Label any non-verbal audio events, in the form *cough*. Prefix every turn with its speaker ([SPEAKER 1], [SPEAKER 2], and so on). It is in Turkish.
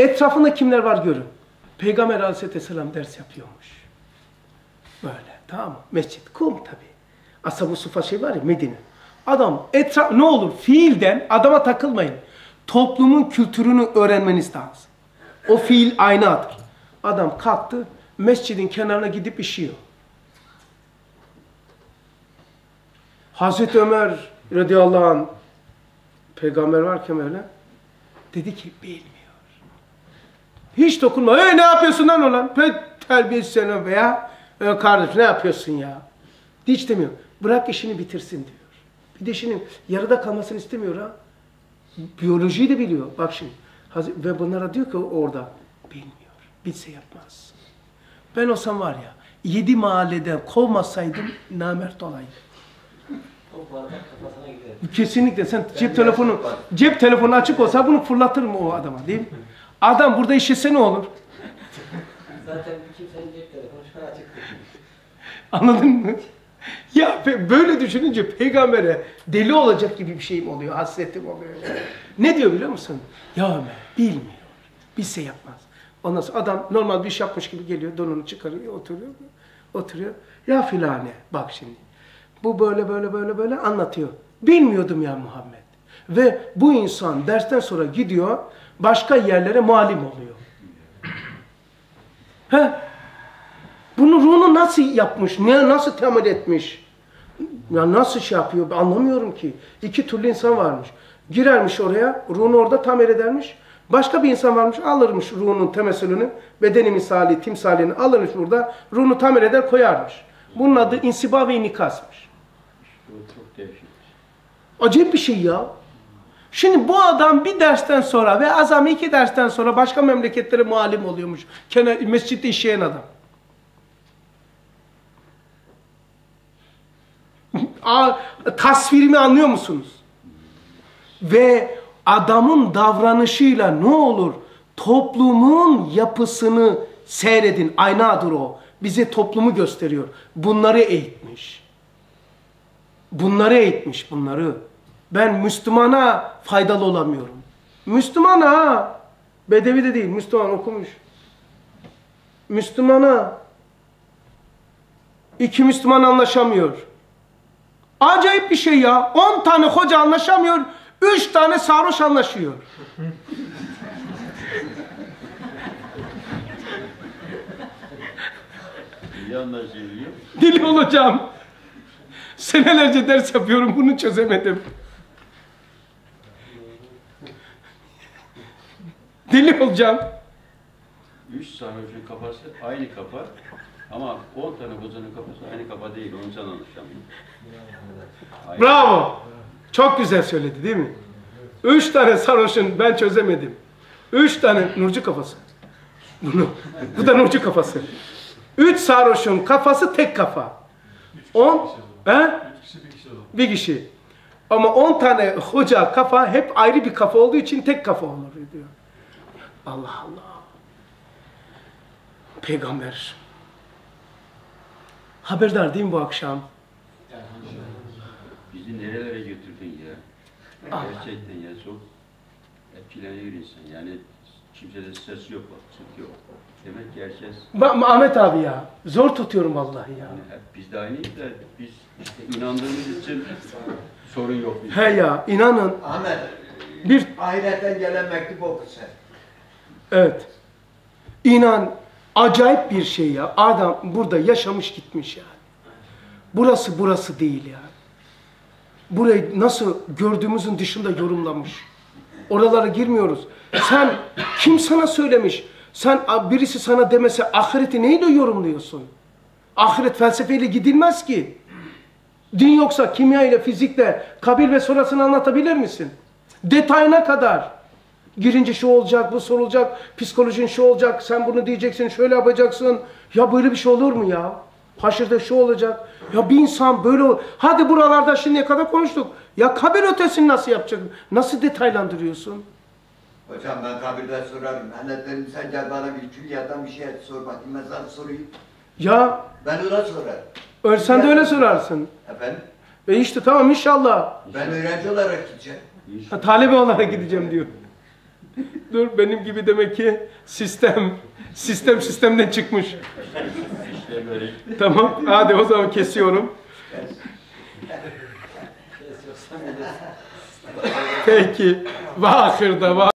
[SPEAKER 1] Etrafında kimler var görün. Peygamber aleyhisselam ders yapıyormuş. Böyle tamam mı? Mescit, kum tabi. Ashab-ı Sufa şey var ya Medine. Adam etraf ne olur fiilden adama takılmayın. Toplumun kültürünü öğrenmeniz lazım. O fiil aynadır. Adam kalktı mescidin kenarına gidip işiyor. Hazreti Ömer radıyallahu anh peygamber varken öyle dedi ki bilmiyor. Hiç dokunma. Hey ne yapıyorsun lan olan? Terbiyesiz sen veya e, kardeş ne yapıyorsun ya? Hiç demiyor. Bırak işini bitirsin diyor. Bir de işinin yarıda kalmasını istemiyor ha. Biyolojiyi de biliyor. Bak şimdi. Ve bunlara diyor ki orada bilmiyor. Bilse yapmaz. Ben olsam var ya yedi mahalleden kovmasaydım namert olaydım.
[SPEAKER 2] O bardak kafasına gider.
[SPEAKER 1] Kesinlikle sen cep telefonu cep telefonu açık olsa bunu fırlatırım o adama değil mi? Adam burada işese ne olur?
[SPEAKER 2] Zaten kimsenin cep telefonu şu an açık.
[SPEAKER 1] Anladın mı? Ya böyle düşününce peygambere deli olacak gibi bir şeyim oluyor, hasretim oluyor. Ne diyor biliyor musun? Ya Ömer bilmiyor, bilse yapmaz. Ondan sonra adam normal bir iş yapmış gibi geliyor, donunu çıkarıyor, oturuyor, oturuyor. Ya filane, bak şimdi. Bu böyle böyle böyle böyle anlatıyor. Bilmiyordum ya Muhammed. Ve bu insan dersten sonra gidiyor, başka yerlere muallim oluyor. He? Bunu ruhunu nasıl yapmış? Ne nasıl temel etmiş? Ya nasıl şey yapıyor? Ben anlamıyorum ki. İki türlü insan varmış. Girermiş oraya, ruhunu orada tamir edermiş. Başka bir insan varmış, alırmış ruhunun temessülünü, bedeni misali, timsalini alırmış burada, ruhunu tamir eder koyarmış. Bunun adı insiba ve inikasmış.
[SPEAKER 3] Bu çok değişik.
[SPEAKER 1] Acayip bir şey ya. Şimdi bu adam bir dersten sonra ve azami iki dersten sonra başka memleketlere muallim oluyormuş. Kenar, mescitte işleyen adam. *laughs* Tasvirimi anlıyor musunuz? Ve adamın davranışıyla ne olur? Toplumun yapısını seyredin. Aynadır o. Bize toplumu gösteriyor. Bunları eğitmiş. Bunları eğitmiş bunları. Ben Müslümana faydalı olamıyorum. Müslümana Bedevi de değil, Müslüman okumuş. Müslümana iki Müslüman anlaşamıyor. Acayip bir şey ya. 10 tane hoca anlaşamıyor. 3 tane sarhoş anlaşıyor. Deli olacağım. Senelerce ders yapıyorum bunu çözemedim. Deli olacağım.
[SPEAKER 3] Üç sarhoşun kafası aynı kafa. Ama 10 tane bozanın kafası aynı kafa değil. Onun için anlaşamıyor. Aynı.
[SPEAKER 1] Bravo. Çok güzel söyledi değil mi? Üç tane sarhoşun ben çözemedim. Üç tane Nurcu kafası. Bunu. Bu da Nurcu kafası. Üç sarhoşun kafası tek kafa. On. He? Bir kişi. Ama on tane hoca kafa hep ayrı bir kafa olduğu için tek kafa olur diyor. Allah Allah. Peygamber. Haberdar değil mi bu akşam?
[SPEAKER 3] Bizi nerelere götürdün ya?
[SPEAKER 1] Allah.
[SPEAKER 3] Gerçekten ya çok etkileniyor insan. Yani kimsede ses yok, sık yok. Demek ki herkes
[SPEAKER 1] Ba- Ahmet abi ya. Zor tutuyorum vallahi ya.
[SPEAKER 3] yani hep biz de aynıyız da biz işte inandığımız için sorun yok bizde.
[SPEAKER 1] He ya inanın
[SPEAKER 4] Ahmet,
[SPEAKER 1] bir
[SPEAKER 4] ahiretten gelen mektup oku sen.
[SPEAKER 1] evet. İnan acayip bir şey ya. Adam burada yaşamış gitmiş yani. Burası burası değil ya. Burayı nasıl gördüğümüzün dışında yorumlamış. Oralara girmiyoruz. Sen kim sana söylemiş? Sen birisi sana demese ahireti neyle yorumluyorsun? Ahiret felsefeyle gidilmez ki. Din yoksa kimya ile fizikle kabil ve sonrasını anlatabilir misin? Detayına kadar. Girince şu olacak, bu sorulacak, psikolojin şu olacak, sen bunu diyeceksin, şöyle yapacaksın. Ya böyle bir şey olur mu ya? Haşırda şu olacak. Ya bir insan böyle ol- Hadi buralarda şimdiye kadar konuştuk. Ya kabir ötesini nasıl yapacak? Nasıl detaylandırıyorsun?
[SPEAKER 4] Hocam ben kabirde sorarım. Dedim sen gel bana bir külliyattan bir şey sor bakayım ben sana sorayım.
[SPEAKER 1] Ya
[SPEAKER 4] Ben ona sorarım.
[SPEAKER 1] öyle, sen de öyle sorarsın.
[SPEAKER 4] Efendim?
[SPEAKER 1] E işte tamam inşallah.
[SPEAKER 4] Ben öğrenci olarak gideceğim.
[SPEAKER 1] Ha, talebe olarak gideceğim diyor. Dur benim gibi demek ki sistem sistem sistemden çıkmış. Tamam hadi o zaman kesiyorum. Peki. Ve ahırda ve